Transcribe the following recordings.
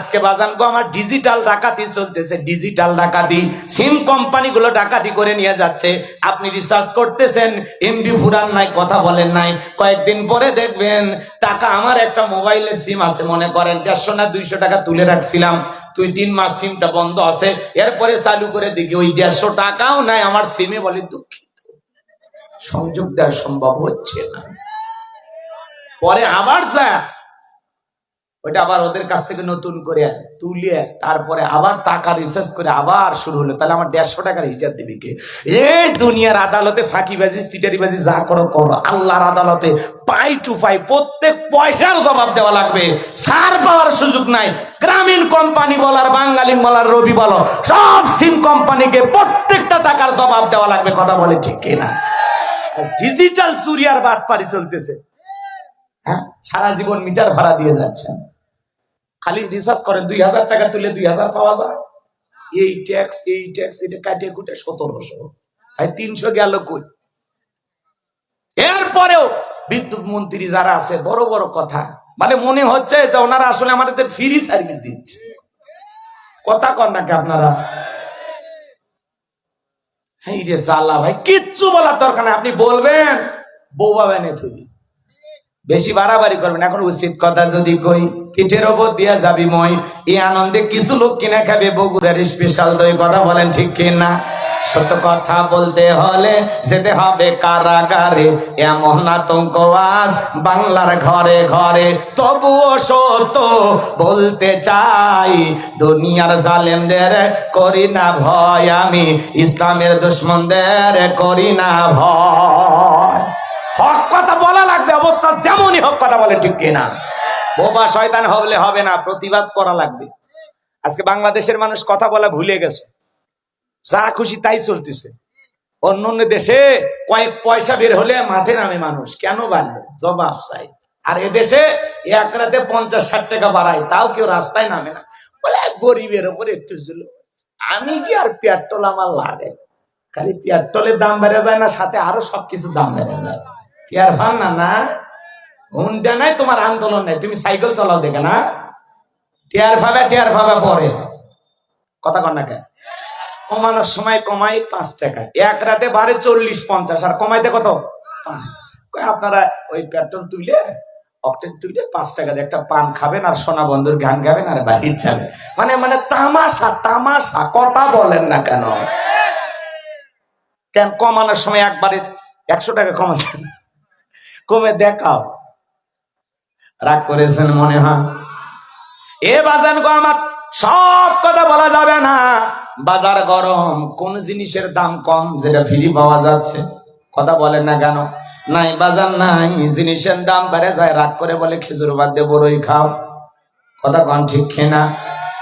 আজকে বাজান গো, আমার ডিজিটাল ডাকাতি চলতেছে ডিজিটাল ডাকাতি। সিম কোম্পানিগুলো ডাকাতি করে নিয়ে যাচ্ছে। আপনি রিসার্চ করতেছেন এমবি ফুরান নাই, কথা বলেন নাই। কয়েকদিন পরে দেখবেন, টাকা আমার একটা মোবাইলের সিম আছে, মনে করেন দেড়শো না দুইশো টাকা তুলে রাখছিলাম। তুই তিন মাস সিমটা বন্ধ আছে, এরপরে চালু করে দেখি ওই দেড়শো টাকাও নাই, আমার সিমে বলে দুঃখিত। সংযোগ দেওয়া সম্ভব হচ্ছে না। পরে আবার যা ওইটা আবার ওদের কাছ থেকে নতুন করে তুলে তারপরে আবার টাকা রিসার্চ করে আবার শুরু হলো। তাহলে আমার দেড়শো টাকার হিসাব দিবি কে? এই দুনিয়ার আদালতে ফাঁকিবাজি সিটারিবাজি যা করো করো। আল্লাহর আদালতে পাই টু পাই প্রত্যেক পয়সার জবাব দেওয়া লাগবে। সার পাওয়ার সুযোগ নাই। গ্রামীণ কোম্পানি বলার, বাঙালি বলার, রবি বলো, সব সিম কোম্পানিকে প্রত্যেকটা টাকার জবাব দেওয়া লাগবে। কথা বলে ঠিক কিনা ডিজিটাল চুরিয়ার বাদ পারি চলতেছে। হ্যাঁ? সারা জীবন মিটার ভাড়া দিয়ে যাচ্ছেন। খালি রিসার্চ করেন দুই হাজার টাকা তুলে দুই হাজার পাওয়া যায়। এই ট্যাক্স এই ট্যাক্স এটা কাটিয়ে কুটে সতেরোশো। তিনশো গেল কই? এরপরেও বিদ্যুৎ মন্ত্রী যারা আছে, বড় বড় কথা। মানে মনে হচ্ছে যে ওনারা আসলে আমাদের ফ্রি সার্ভিস দিচ্ছে। কথা কন নাকি আপনারা? এই রে সাল্লা ভাই, কিচ্ছু বলার দরকার নেই। আপনি বলবেন বাবা এনে থুবি বেশি বাড়াবাড়ি করবেন। এখন উচিত কথা যদি কই, পিঠের ওপর দিয়া যাবি মই, এই আনন্দে কিছু লোক কিনা খাবে, বগুড়ার স্পেশাল দই, কথা বলেন ঠিক কিনা? সত্য কথা বলতে হলে যেতে হবে কারাগারে, এমন আতঙ্ক আজ বাংলার ঘরে ঘরে। তবুও সত্য বলতে চাই, দুনিয়ার জালেমদের করি না ভয় আমি, ইসলামের দুশ্মনদের করি না ভয়। হক কথা বলা লাগবে, অবস্থা যেমনই হক কথা বলে, ঠিক কিনা? বোবা শয়তান হলে হবে না, প্রতিবাদ করা লাগবে। আজকে বাংলাদেশের মানুষ কথা বলা ভুলে গেছে। যা খুশি তাই চলতেছে। অন্য অন্য দেশে কয়েক পয়সা বের হলে মাঠে নামে মানুষ। কেন বাড়লো? জবাব চাই। আর এদেশে এক রাতে পঞ্চাশ ষাট টাকা বাড়ায়, তাও কেউ রাস্তায় নামে না। বলে গরিবের ওপর একটু ছিল আমি কি আর পেট্রোল আমার লাগে? খালি পেট্রোলের দাম বেড়ে যায় না, সাথে আরও সবকিছুর দাম বেড়ে যায়। টিয়ার ফান না না? হুন্ডা নাই, তোমার আন্দোলন নাই। তুমি সাইকেল চালাও দেখে না? টিয়ার ফাবে টিয়ার ফাবে পরে। কথা কন না কেন? কমানোর সময় কমাই পাঁচ টাকা। এক রাতে বাড়ে চল্লিশ পঞ্চাশ, আর কমাইতে কত? পাঁচ। আপনারা ওই পেট্রোল তুলে অকটেন তুলে পাঁচ টাকা দিয়ে একটা পান খাবেন, আর সোনা বন্ধুর গান গাবেন আর বাড়ির যাবেন। মানে মানে তামাশা তামাশা, কথা বলেন না কেন? কেন কমানোর সময় একবারে একশো টাকা কমাচ্ছেন কমে দেখাও? রাগ করেছেন মনে হয়? এ বাজান গো আমার সব কথা বলা যাবে না। বাজার গরম, কোন জিনিসের দাম কম যেটা ফ্রি পাওয়া যাচ্ছে? কথা বলেন না কেন? নাই, বাজার নাই, জিনিসের দাম বেড়ে যায়, রাগ করে বলে খেজুর বাদ দিয়ে বড়ই খাও। কথা কন ঠিক খেনা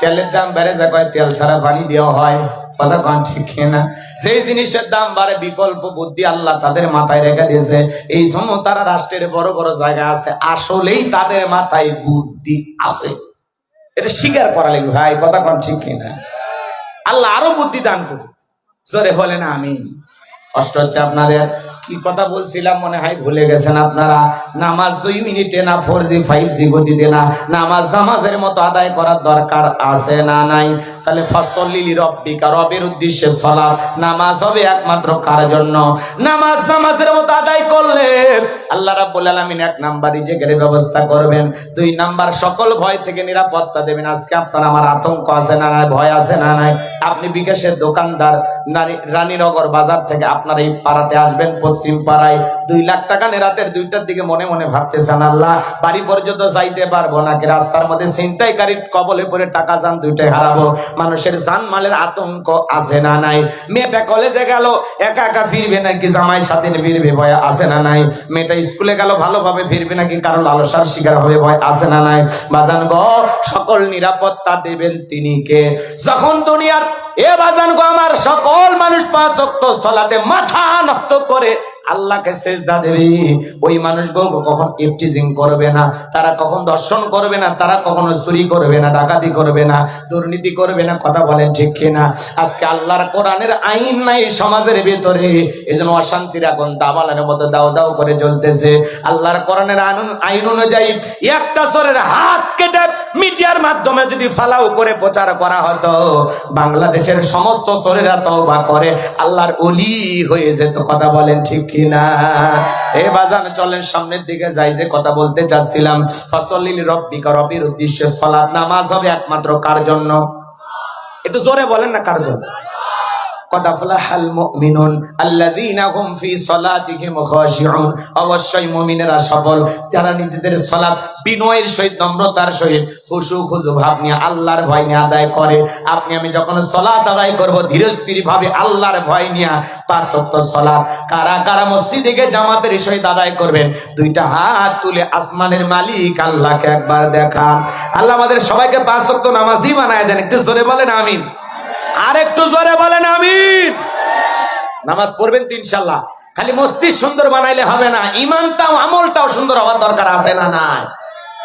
তেলের দাম বেড়ে যায়, কয় তেল ছাড়া পানি দেওয়া হয়। ঠিক না সেই জিনিসের দাম বিকল্প বুদ্ধি আল্লাহ তাদের মাথায় রেখে দিয়েছে। এই জন্য তারা রাষ্ট্রের বড় বড় জায়গা আছে। আসলেই তাদের মাথায় বুদ্ধি আছে। এটা স্বীকার করা লাগবে, ভাই, কথা ঠিক কিনা? আল্লাহ আরও বুদ্ধি দান করুক। জোরে বলেন আমি কষ্ট হচ্ছে আপনাদের। কি কথা বলছিলাম মনে হয় ভুলে গেছেন আপনারা? নামাজ দুই মিনিটে না ফোর জি ফাইভ জি গতিতে না, নামাজ নামাজের মতো আদায় করার দরকার আছে না নাই? তাহলে ফসলিলি রব্বিকা, রবের উদ্দেশ্যে সলাপ নামাজ হবে একমাত্র কার জন্য? নামাজ নামাজের মতো আদায় করলে আল্লাহ রাব্বুল আলামিন এক নাম্বার রিজেকের ব্যবস্থা করবেন। দুই নাম্বার, সকল ভয় থেকে নিরাপত্তা দেবেন। আজকে আপনার আমার আতঙ্ক আছে না নাই, ভয় আছে না নাই? আপনি বিকাশের দোকানদার রানীনগর বাজার থেকে আপনার এই পাড়াতে আসবেন পশ্চিম পাড়ায় দুই লাখ টাকা নেরাতের দুইটার দিকে মনে মনে ভাবতেছেন, আল্লাহ, বাড়ি পর্যন্ত যাইতে পারব নাকি? রাস্তার মধ্যে ছিনতাইকারীর কবলে পরে টাকা যান, দুইটাই হারাবো। মানুষের আতঙ্ক আছে না নাই? মেয়েটা কলেজে গেল, একা একা ফিরবে নাকি? জামাই সাথে ফিরবে, ভয় আছে না নাই? মেয়েটা স্কুলে গেল, ভালোভাবে ফিরবে নাকি? কারও লালসার শিকার হবে, ভয় আছে না নাই? বাজান গো, সকল নিরাপত্তা দেবেন তিনি কে? যখন দুনিয়ার এ বাজান গো আমার সকল মানুষ পাঁচ অক্ত সলাতে মাথা নত করে আল্লাহকে সেজদা দেবে। ওই মানুষগুলো কখন ইফটিজিং করবে না, তারা কখন দর্শন করবে না, তারা কখনো চুরি করবে না, ডাকাতি করবে না, দুর্নীতি করবে না, কথা বলেন ঠিক কিনা? আজকে আল্লাহর কোরআনের আইন নাই সমাজের ভেতরে। এজন্য অশান্তির আগুন দাবালের মতো দাও দাও করে জ্বলতেছে। আল্লাহর কোরআনের আইন- অনুযায়ী একটা চোরের হাত কেটে মিডিয়ার মাধ্যমে যদি ফালাও করে প্রচার করা হতো, বাংলাদেশের সমস্ত চোরেরা তওবা করে, আল্লাহর অলি হয়ে যেত, কথা বলেন ঠিক কিনা। এ বাজান, চলেন সামনের দিকে যাই, যে কথা বলতে চাচ্ছিলাম। ফসলিল রব্বিকা, রবির উদ্দেশ্যে সলাৎ, নামাজ হবে একমাত্র কার জন্য? একটু জোরে বলেন না কার জন্য? অবশ্যই সফল। যারা নিজেদের বিনয়ের সহিত, নম্রতার সহিত, খুশু আল্লাহর ভয় নিয়ে আদায় করে। আপনি, আমি যখন আদায় ধীরস্থির ভাবে আল্লাহর ভয় নিয়ে কারা কারা মসজিদে জামাতের সহিত আদায় করবেন? দুইটা হাত তুলে আসমানের মালিক আল্লাহকে একবার দেখান। আল্লাহ আমাদের সবাইকে পাঁচ সত্য নামাজই বানায় দেন। একটু জোরে বলেন, আমিন। আর একটু জোরে বলেন, আমিন। নামাজ পড়বেন তো ইনশাল্লাহ। খালি মসজিদ সুন্দর বানাইলে হবে না ইমানটাও আমলটাও সুন্দর হওয়ার দরকার আছে না নাই?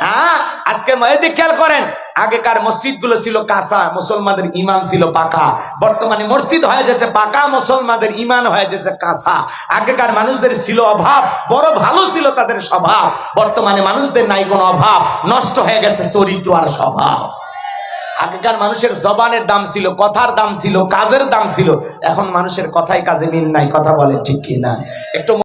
হ্যাঁ? আজকে এদিক খেয়াল করেন, আগেকার মসজিদগুলো ছিল কাঁচা, মুসলমানদের ইমান ছিল পাকা। বর্তমানে মসজিদ হয়ে যাচ্ছে পাকা, মুসলমানদের ইমান হয়ে যাচ্ছে কাঁচা। আগেকার মানুষদের ছিল অভাব, বড় ভালো ছিল তাদের স্বভাব। বর্তমানে মানুষদের নাই কোনো অভাব, নষ্ট হয়ে গেছে চরিত্র আর স্বভাব। আগেকার মানুষের জবানের দাম ছিল, কথার দাম ছিল, কাজের দাম ছিল। এখন মানুষের কথাই কাজে মিল নাই, কথা বলে ঠিক কি না একটু